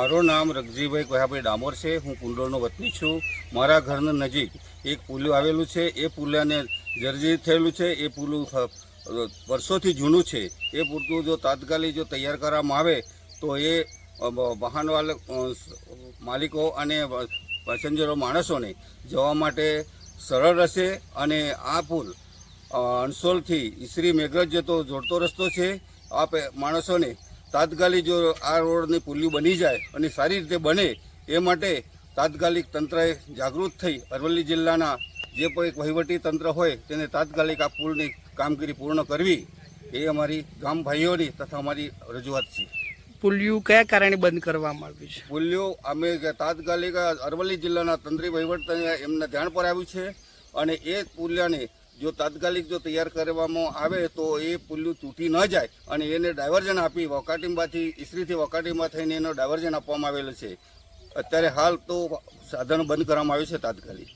મારું નામ રગજીભાઈ કોહાભાઈ ડામોર છે. હું કુંડોળનો વતની છું. મારા ઘરની નજીક એક પુલિયું આવેલું છે. એ પુલિયાને જર્જરિત થયેલું છે. એ પુલું વર્ષોથી જૂનું છે. એ પૂરતું જો તાત્કાલિક જો તૈયાર કરવામાં આવે, તો એ સ- માલિકો અને પેસેન્જરો માણસોને જવા માટે સરળ રહેશે અને આ પુલ અણસોલથી ઈસરી મેઘરજ જતો જોડતો રસ્તો છે. આ માણસોને તાત્કાલિક જો આ રોડની પુલ્યું બની જાય અને સારી રીતે બને એ માટે તાત્કાલિક તંત્રએ જાગૃત થઈ અરવલ્લી જિલ્લાના જે કોઈ વહીવટી તંત્ર હોય તેને તાત્કાલિક આ પુલની કામગીરી પૂર્ણ કરવી એ અમારી ગામ ભાઈઓની તથા અમારી રજૂઆત છે. પુલિયું કયા કારણે બંધ કરવામાં આવ્યું છે? પુલિયું અમે તાત્કાલિક અરવલ્લી જિલ્લાના તંત્રી વહીવટ એમને ધ્યાન પર આવ્યું છે અને એ પુલિયાને જો તાત્કાલિક જો તૈયાર કરવામાં આવે તો એ પુલ્યું તૂટી ન જાય અને એને ડાયવર્ઝન આપી વકાટીમાંથી ઈસરીથી વકાટીમાં થઈને એનો ડાયવર્ઝન આપવામાં આવેલું છે. અત્યારે હાલ તો સાધન બંધ કરવામાં આવ્યું છે તાત્કાલિક.